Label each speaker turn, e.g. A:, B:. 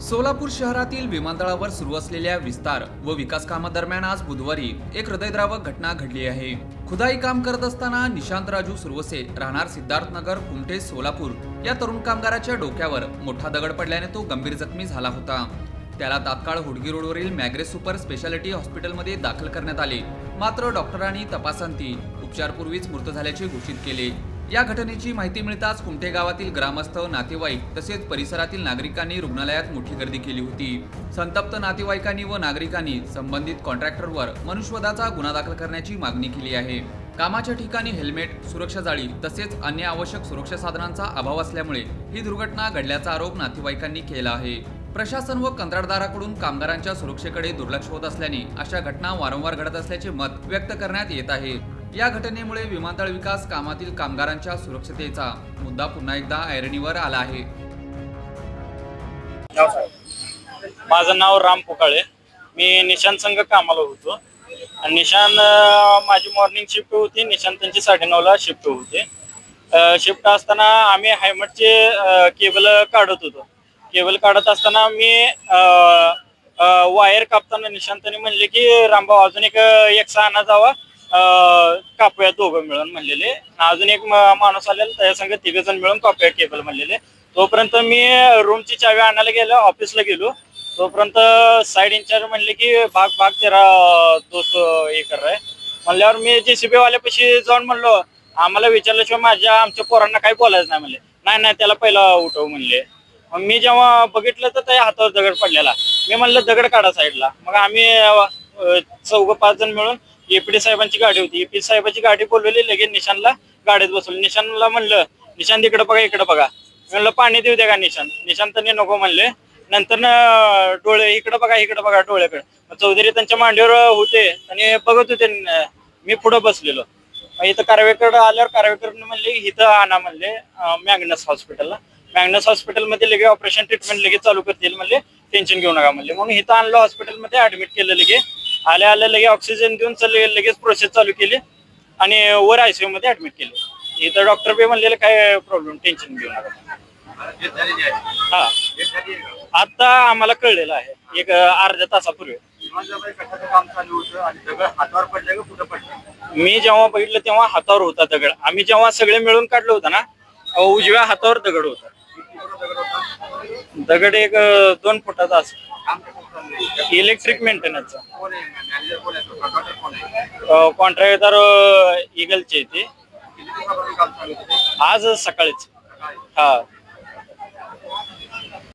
A: सोलापूर शहरातील विमानतळावर सुरू असलेल्या विस्तार व विकास कामादरम्यान आज बुधवारी एक हृदयद्रावक घटना घडली आहे. खुदाई काम करत असताना निशांत राजू सुरवसे राहणार सिद्धार्थनगर कुमठे सोलापूर या तरुण कामगाराच्या डोक्यावर मोठा दगड पडल्याने तो गंभीर जखमी झाला होता. त्याला तात्काळ हुडगी रोडवरील मॅग्रेस सुपर स्पेशालिटी हॉस्पिटलमध्ये दाखल करण्यात आले. मात्र डॉक्टरांनी तपासांती उपचारपूर्वीच मृत झाल्याचे घोषित केले. या घटनेची माहिती मिळताच कुमटे गावातील ग्रामस्थ नातेवाईक तसेच परिसरातील नागरिकांनी रुग्णालयात मोठी गर्दी केली होती. संतप्त नातेवाईकांनी व नागरिकांनी संबंधित कॉन्ट्रॅक्टरवर मनुष्यवधाचा गुन्हा दाखल करण्याची मागणी केली आहे. कामाच्या ठिकाणी हेल्मेट सुरक्षा जाळी तसेच अन्य आवश्यक सुरक्षा साधनांचा अभाव असल्यामुळे ही दुर्घटना घडल्याचा आरोप नातेवाईकांनी केला आहे. प्रशासन व कंत्राटदाराकडून कामगारांच्या सुरक्षेकडे दुर्लक्ष होत असल्याने अशा घटना वारंवार घडत असल्याचे मत व्यक्त करण्यात येत आहे. या घटनेमुळे विमानतळ विकास कामातील कामगारांच्या सुरक्षतेचा मुद्दा पुन्हा एकदा ऐरणीवर आला आहे.
B: माझं नाव राम पुकाळे. मी निशांत संघ कामाला होतो. आणि निशान माझी मॉर्निंग शिफ्ट होती. निशांतांची साडेनऊला शिफ्ट होते. शिफ्ट असताना आम्ही हायमटचे केबल काढत होतो. केबल काढत असताना मी वायर कापताना निशांतने म्हणले की रामभाऊ अजून एक एक आणा जावा. कापूया दोघं मिळून म्हणलेले. अजून एक माणूस आलेला त्याच्या संग तिघ जण मिळून कापूया टेबल म्हणलेले. तोपर्यंत मी रूमची चावी आणायला गेलो ऑफिसला गेलो. तोपर्यंत साईड इंचार्ज म्हणले की भाग भाग तेरा दोस्त हे कर म्हणल्यावर मी जेसीबी वाल्यापाशी जाऊन म्हणलो आम्हाला विचारल्याशिवाय माझ्या आमच्या पोरांना काही बोलायचं नाही म्हणले. नाही नाही त्याला पहिला उठव म्हणले. मग मी जेव्हा बघितलं तर त्या हातावर दगड पडलेला. मी म्हणलं दगड काढा साईडला मग आम्ही चौघ पाच जण मिळून एपीडी साहेबांची गाडी होती. एपीडी साहेबांची गाडी बोलवली लगेच निशानला गाडीत बसवली. निशानला म्हणलं निशांत इकडे बघा इकडे बघा. म्हणलं पाणी देऊ द्या का निशांत निशांतने नको म्हणले. नंतर ना डोळे इकडे बघा इकडे बघा डोळ्याकडे. चौधरी त्यांच्या मांडीवर होते आणि बघत होते मी पुढे बसलेलो. इथं कारवेकडे आल्यावर कारवेकरने म्हणले इथं आणा म्हणले मॅग्नस हॉस्पिटलला. मॅग्नस हॉस्पिटलमध्ये लगे ऑपरेशन ट्रीटमेंट लगेच चालू करतील म्हणले टेन्शन घेऊ नका म्हणले. म्हणून इथं आणलं हॉस्पिटलमध्ये ऍडमिट केलं लगे. आल्या आल्या लगे ऑक्सिजन देऊन चालले लगेच प्रोसेस चालू केली आणि वर आयसीयू मध्ये ऍडमिट केले. इथं डॉक्टर बी म्हणलेलं काय प्रॉब्लेम टेन्शन घेऊ नका. हा. आता आम्हाला कळलेलं आहे. एक अर्ध्या तासापूर्वी. मी जेव्हा बघितलं तेव्हा हातावर होता दगड. आम्ही जेव्हा सगळे मिळून काढलं होतं ना उजव्या हातावर दगड होता.
C: दगड
B: एक दोन फुटाचा
C: असतो
B: इलेक्ट्रिक मेंटेनन्सचा
C: कॉन्ट्रॅक्टर
B: इगलचे ते. आज सकाळीच.
C: सकाळी.
B: हा.